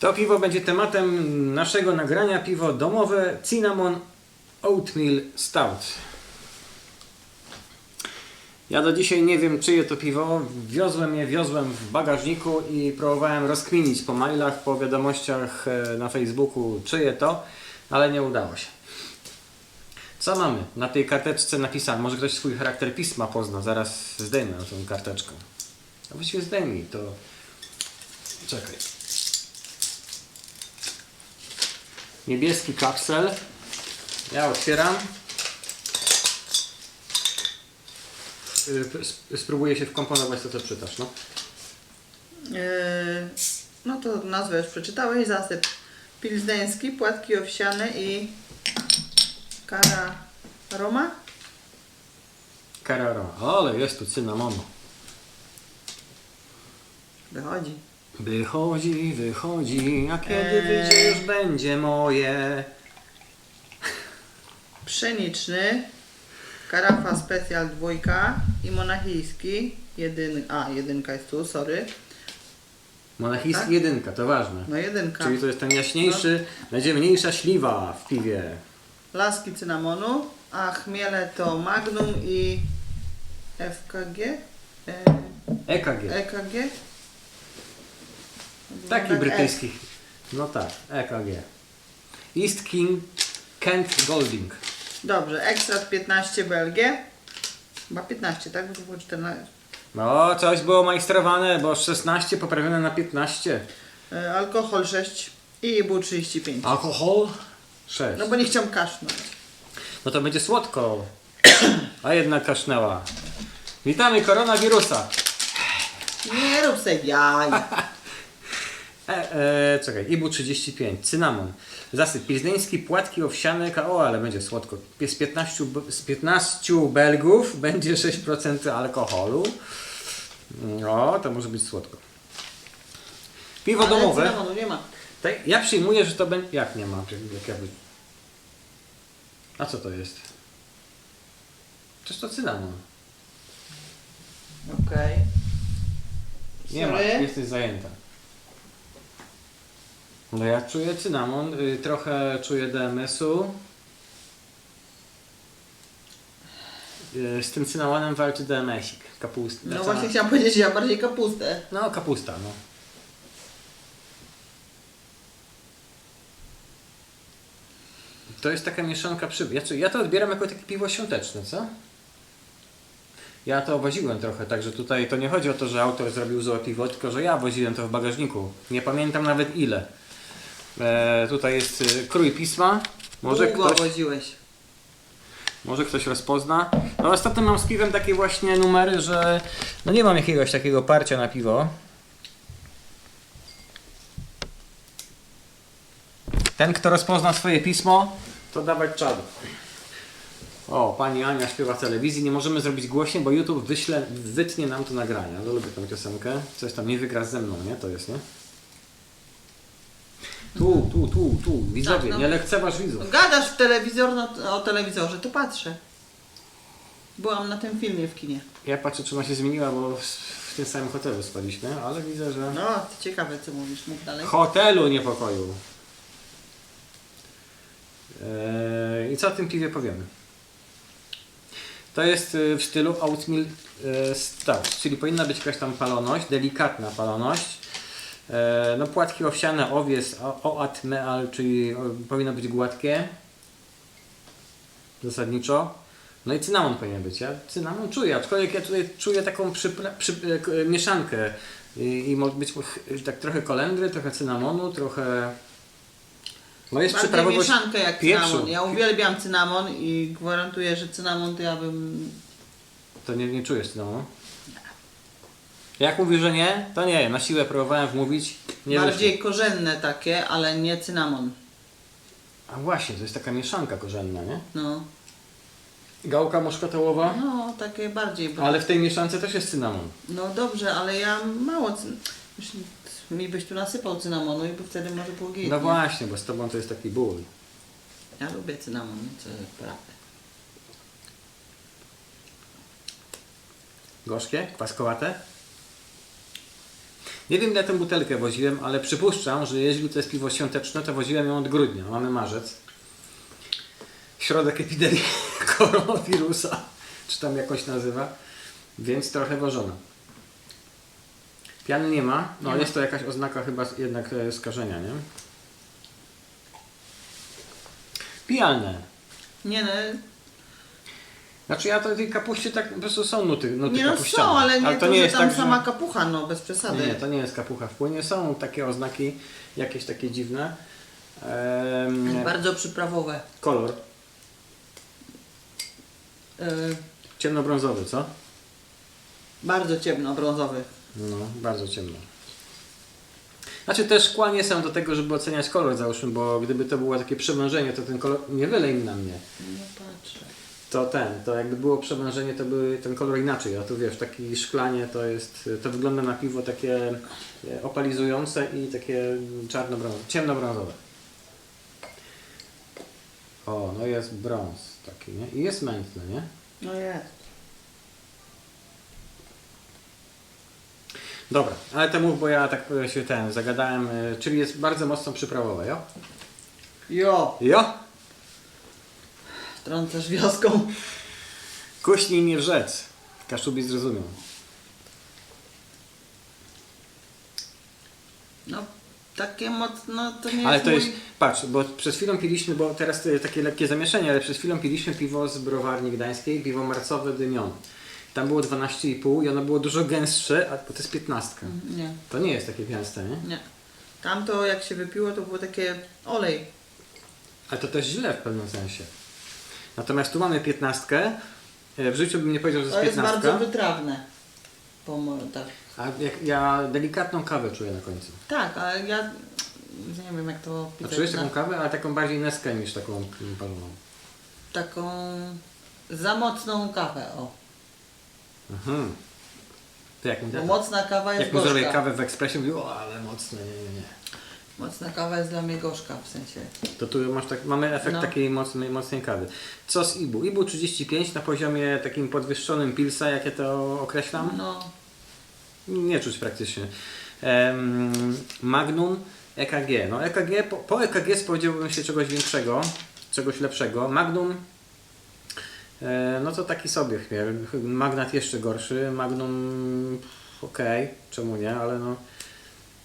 To piwo będzie tematem naszego nagrania. Piwo domowe Cinnamon Oatmeal Stout. Ja do dzisiaj nie wiem czyje to piwo. Wiozłem je, wiozłem w bagażniku i próbowałem rozkminić po mailach, po wiadomościach e, na Facebooku czyje to, ale nie udało się. Co mamy na tej karteczce napisane? Może ktoś swój charakter pisma pozna. Zaraz zdejmę tą karteczkę. A właściwie zdejmij to. Czekaj. Niebieski kapsel. Ja otwieram. Y, sp- Spróbuję się wkomponować to, co czytasz. No. Yy, no to nazwę już przeczytałeś. Zasyp pilzdeński, płatki owsiane i kara Roma. Carrara. Ale jest tu cynamonu. Wychodzi. Wychodzi, wychodzi, a kiedy Eee. wyjdzie już będzie moje. Pszeniczny, karafa specjal dwójka i monachijski. Jedyn, a, jedynka jest tu, sorry. Monachijski Tak? jedynka, to ważne. No jedynka. Czyli to jest ten jaśniejszy, najdziemniejsza śliwa w piwie. Laski cynamonu, a chmiele to Magnum i FKG. E, EKG. EKG. Taki Tak, brytyjski. No tak, EKG. East King Kent Golding. E. Dobrze, ekstrat 15 BLG. Chyba 15, tak? Bo to było 14. No, coś było majstrowane, bo 16 poprawione na 15. E, alkohol 6 i był 35. Alkohol 6. No bo nie chciałam kasznąć. No to będzie słodko. A jednak kasznęła. Witamy koronawirusa. Nie rób se jaj. E, e, czekaj, Ibu 35, cynamon. Zasyp pilzdeński, płatki owsiane, KO, ale będzie słodko. Z 15, b- z 15 belgów będzie 6% alkoholu. No, to może być słodko. Piwo Ale domowe. cynamonu nie ma. Tak, ja przyjmuję, że to będzie... Jak nie ma? Jak jakby... A co to jest? Przecież to cynamon. Okej. Nie ma, Sorry. jesteś zajęta. No ja czuję cynamon, y, trochę czuję DMS-u. Y, Z tym cynamonem walczy DMS-ik, kapusta. No właśnie chciałam powiedzieć, że ja bardziej kapustę. No kapusta, no. To jest taka mieszanka przy... Ja, ja to odbieram jako takie piwo świąteczne, co? Ja to woziłem trochę, także tutaj to nie chodzi o to, że autor zrobił złe piwo, tylko że ja woziłem to w bagażniku. Nie pamiętam nawet ile. E, tutaj jest y, krój pisma. Może Długo ktoś, może ktoś rozpozna. No ostatnio mam z piwem takie właśnie numery, że no nie mam jakiegoś takiego parcia na piwo. Ten, kto rozpozna swoje pismo, to dawać czadu. O, pani Ania śpiewa w telewizji. Nie możemy zrobić głośniej, bo YouTube wyśle, wytnie nam to nagrania. No, lubię tę piosenkę. Coś tam nie wygra ze mną, nie? To jest, nie? Tu, tu, tu, tu. Widzowie, Tak, no. nie lekceważ widzów. Gadasz w telewizor, no, o telewizorze, to patrzę. Byłam na tym filmie w kinie. Ja patrzę, czy ona się zmieniła, bo w, w tym samym hotelu spaliśmy, ale widzę, że... No, to ciekawe co mówisz, mów dalej. Hotelu niepokoju. Eee, I co o tym piwie powiemy? To jest y, w stylu oatmeal y, stout, czyli powinna być jakaś tam paloność, delikatna paloność. Eee, no płatki owsiane, owies, o- oatmeal, czyli powinno być gładkie. Zasadniczo. No i cynamon powinien być. Ja cynamon czuję, aczkolwiek ja tutaj czuję taką przypra- przy, e, k- mieszankę i, i może być tak trochę kolendry, trochę cynamonu, trochę... No jest Bardziej przyprawowość mieszankę jak pieprzu. cynamon. Ja uwielbiam cynamon i gwarantuję, że cynamon to ja bym... To nie, nie czujesz cynamonu? Jak mówisz, że nie, to nie. Na siłę próbowałem wmówić, nie bardziej wyszło. korzenne takie, ale nie cynamon. A właśnie, to jest taka mieszanka korzenna, nie? No, Gałka muszkatołowa, no takie bardziej. Bo... ale w tej mieszance też jest cynamon. No dobrze, ale ja mało... Cyn... Mi byś tu nasypał cynamonu i by wtedy może było git, No nie? właśnie, bo z tobą to jest taki ból. Ja lubię cynamon, co jest prawda. Gorzkie? Kwaskowate? Nie wiem ile tę butelkę woziłem, ale przypuszczam, że jeśli to jest piwo świąteczne, to woziłem ją od grudnia. Mamy marzec. Środek epidemii koronawirusa, czy tam jakoś nazywa, więc trochę wożona. Piany nie ma, no Nie ma. jest to jakaś oznaka chyba jednak e, skażenia, nie? Pijalne. Nie no, Znaczy ja to tej kapuście tak po prostu są nuty, nuty nie no kapuściane. są, ale nie to nie że jest tam tak, sama że... kapucha, no bez przesady. Nie, to nie jest kapucha w płynie. Są takie oznaki, jakieś takie dziwne. Ehm, Bardzo przyprawowe. kolor Yy, ciemnobrązowy, co? bardzo ciemno, brązowy. No, bardzo ciemno. Znaczy te szkła nie są do tego, żeby oceniać kolor, załóżmy, bo gdyby to było takie przemężenie, to ten kolor nie wylej na mnie. To ten, to jakby było przemężenie, to by ten kolor inaczej. A tu wiesz, taki szklanie to jest, to wygląda na piwo takie e, opalizujące i takie czarno-brązowe, ciemnobrązowe. O, no jest brąz taki, nie? I jest mętny, nie? No jest. Dobra, ale to mów, bo ja tak się ten zagadałem, e, czyli jest bardzo mocno przyprawowe, jo? Jo, Jo? Trącasz wioską. Kuśnij nie wrzec. Kaszubi zrozumiał. No, takie mocno to nie Ale jest to mój... jest, patrz, bo przed chwilą piliśmy, bo teraz to jest takie lekkie zamieszanie, ale przed chwilą piliśmy piwo z browarni gdańskiej, piwo marcowe dynion. Tam było 12,5 i ono było dużo gęstsze, a to jest 15. Nie, To nie jest takie gęste, nie? nie. Tamto jak się wypiło to było takie olej. Ale to też źle w pewnym sensie. Natomiast tu mamy 15. E, W życiu bym nie powiedział, że to To jest jest 15. bardzo wytrawne. Pomo- tak. A jak ja delikatną kawę czuję na końcu. tak, ale ja nie wiem jak to A opisać. czujesz taką kawę, ale taką bardziej neskę niż taką paloną. taką za mocną kawę, o. Mhm. To jak mi Bo mocna kawa jest jak mu zrobię kawę w ekspresie, mówię, o ale mocne, nie, nie, nie. Mocna kawa jest dla mnie gorzka w sensie. To tu masz tak, mamy efekt No. takiej mocnej, mocnej kawy. Co z Ibu? Ibu 35 na poziomie takim podwyższonym pilsa, jak ja to określam? No, Nie czuć praktycznie. Em, Magnum EKG. No EKG, po, po EKG spodziewałbym się czegoś większego, czegoś lepszego. Magnum e, no to taki sobie chmiel. Magnat jeszcze gorszy. Magnum okej, czemu nie, ale no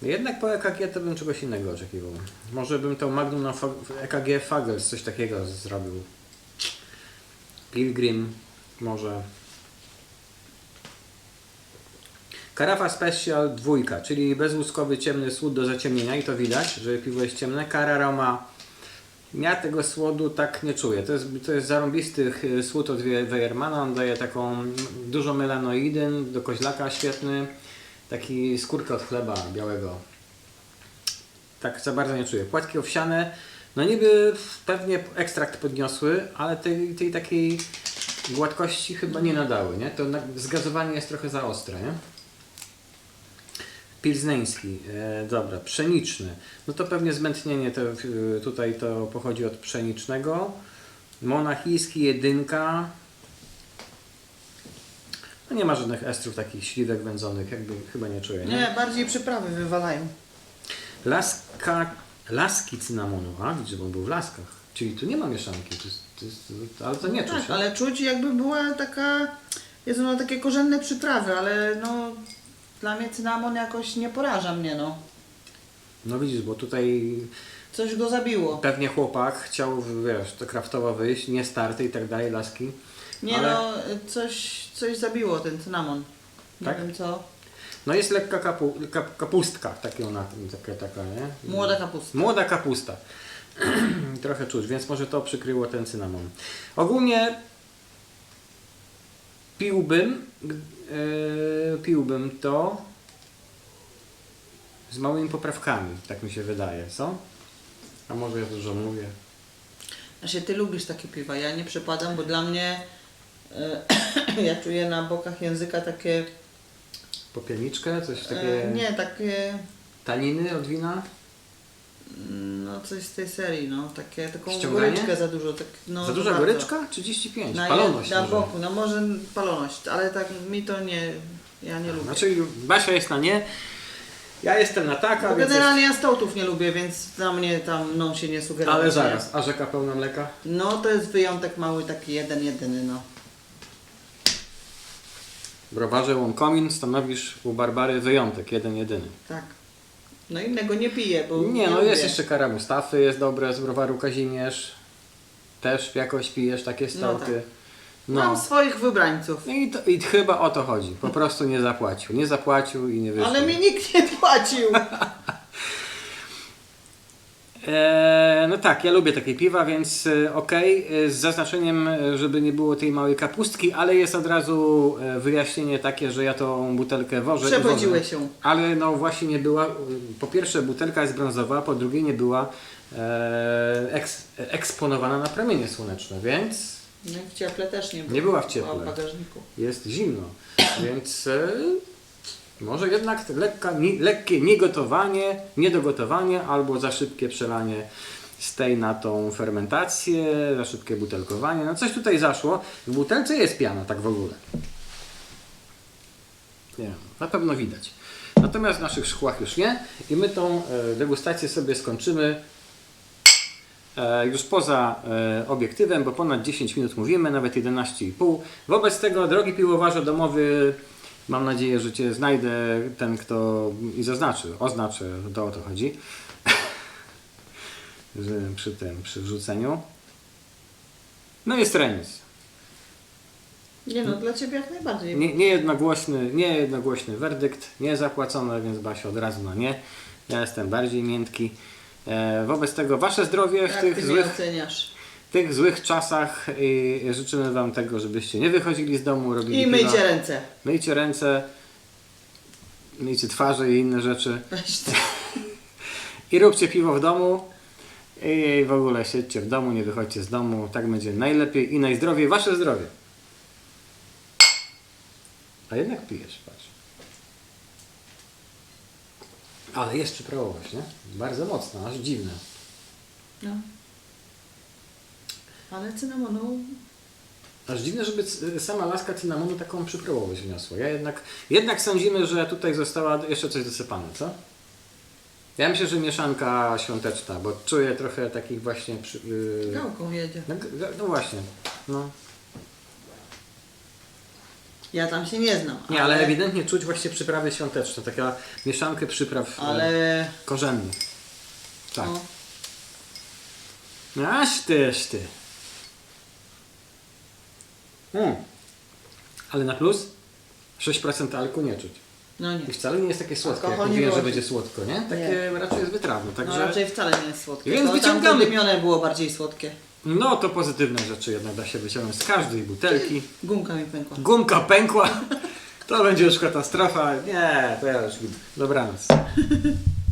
jednak po EKG to bym czegoś innego oczekiwał. Może bym to Magnum na EKG Fagels coś takiego zrobił. Pilgrim może. Karafa Special dwójka, czyli bezłuskowy ciemny słód do zaciemnienia i to widać, że piwo jest ciemne. Cararoma, ja tego słodu tak nie czuję. To jest, to jest zarąbisty słód od We- Weyermana, on daje taką dużo melanoidyn, do koźlaka świetny, taki skórkę od chleba białego. Tak za bardzo nie czuję. Płatki owsiane, no niby pewnie ekstrakt podniosły, ale tej, tej takiej gładkości chyba nie nadały, nie? To zgazowanie jest trochę za ostre, nie? Pilzneński, e, dobra, pszeniczny. No to pewnie zmętnienie to, tutaj to pochodzi od pszenicznego. Monachijski, jedynka. No nie ma żadnych estrów takich śliwek wędzonych, jakby chyba nie czuję, nie? nie, bardziej przyprawy wywalają. Laska, laski cynamonu, a widzisz, bo on był w laskach. Czyli tu nie ma mieszanki, to jest, to jest, ale to nie czuć. tak, ale czuć jakby była taka, jest no takie korzenne przyprawy, ale no dla mnie cynamon jakoś nie poraża mnie, no. No widzisz, bo tutaj Coś go zabiło. pewnie chłopak chciał, wiesz, to kraftowo wyjść, nie starty i tak dalej, laski. Nie ale- no, coś, coś zabiło ten cynamon. Nie Tak? wiem co. No jest lekka kapu, kap, kapustka, takie ona, taka, taka, nie? Młoda kapusta. Młoda kapusta. Trochę czuć, więc może to przykryło ten cynamon. Ogólnie piłbym, yy, piłbym to z małymi poprawkami, tak mi się wydaje, co? A może ja dużo mówię. Znaczy ty lubisz takie piwa, ja nie przepadam, bo dla mnie ja czuję na bokach języka takie, Popielniczkę, coś e, takie nie, takie, taniny od wina? mm, no coś z tej serii, no, takie, taką Ściąganie? goryczkę za dużo. Tak, no, Za duża bardzo. goryczka? 35. Na, Paloność na może. boku, no może paloność, ale tak mi to nie, ja nie lubię. Znaczy Basia jest na nie. Ja jestem na tak, a więc generalnie ja stołtów nie lubię, więc na mnie tam mną się nie sugeruje. Ale zaraz, a rzeka pełna mleka? No to jest wyjątek mały, taki jeden, jedyny, no. Browarze Łomkomin stanowisz u Barbary wyjątek, jeden, jedyny. Tak. No innego nie piję, bo Nie, no lubię. jest jeszcze kara Mustafy, jest dobre z browaru Kazimierz. Też jakoś pijesz takie stałty. Mam No. swoich wybrańców. No i, to, I chyba o to chodzi. Po prostu nie zapłacił. Nie zapłacił i nie wyszło. Ale mi nikt nie płacił. Eee, no tak, ja lubię takie piwa, więc e, okej, e, z zaznaczeniem, e, żeby nie było tej małej kapustki, ale jest od razu wyjaśnienie takie, że ja tą butelkę wożę. wożę. się. Ale no właśnie nie była, po pierwsze butelka jest brązowa, po drugie nie była eks, eksponowana na promienie słoneczne, więc No i w cieple też nie było. Nie była w cieple. w bagażniku. jest zimno. Więc może jednak lekka, lekkie niegotowanie, niedogotowanie albo za szybkie przelanie z tej na tą fermentację, za szybkie butelkowanie. No coś tutaj zaszło. W butelce jest piana, tak w ogóle. Nie, na pewno widać. Natomiast w naszych szkłach już nie. I my tą e, degustację sobie skończymy e, już poza e, obiektywem, bo ponad 10 minut mówimy, nawet 11,5. Wobec tego, drogi piłowarze domowy, mam nadzieję, że Cię znajdę, ten kto i zaznaczy, oznaczę, to o to chodzi, przy tym, przy wrzuceniu. No jest remis. Nie no, dla Ciebie jak najbardziej. Nie, niejednogłośny, niejednogłośny werdykt, nie zapłacone, więc Basia od razu na nie. Ja jestem bardziej miętki. E, wobec tego Wasze zdrowie w jak tych Ty mnie złych oceniasz? W tych złych czasach i życzymy Wam tego, żebyście nie wychodzili z domu, robili I piwa. myjcie ręce. myjcie ręce, myjcie twarze i inne rzeczy i róbcie piwo w domu i w ogóle siedźcie w domu, nie wychodźcie z domu, tak będzie najlepiej i najzdrowiej, Wasze zdrowie. A jednak pijesz, patrz. Ale jest przyprawowość, nie? Bardzo mocna, aż dziwne. No. Ale cynamonu Aż dziwne, żeby sama laska cynamonu taką przyprawowość wniosła. Ja jednak, jednak sądzimy, że tutaj została jeszcze coś dosypane, co? Ja myślę, że mieszanka świąteczna, bo czuję trochę takich właśnie... Przy, yy, gałką jedzie. no, no właśnie, no. Ja tam się nie znam. Nie, ale ewidentnie czuć właśnie przyprawy świąteczne, taka mieszankę przypraw ale... Ale... korzennych. Tak. No. Aż ty, aż ty. Mm. Ale na plus 6% alku nie czuć. no nie. I wcale nie jest takie słodkie, jak nie mówiłem, że będzie słodko, nie? Takie raczej jest wytrawne, No także... raczej wcale nie jest słodkie. Więc to tam wyciągamy. podymione było bardziej słodkie. No to pozytywne rzeczy jednak da się wyciągnąć z każdej butelki. Gumka mi pękła. Gumka pękła, to będzie już katastrofa. Nie, to ja już. Dobranoc.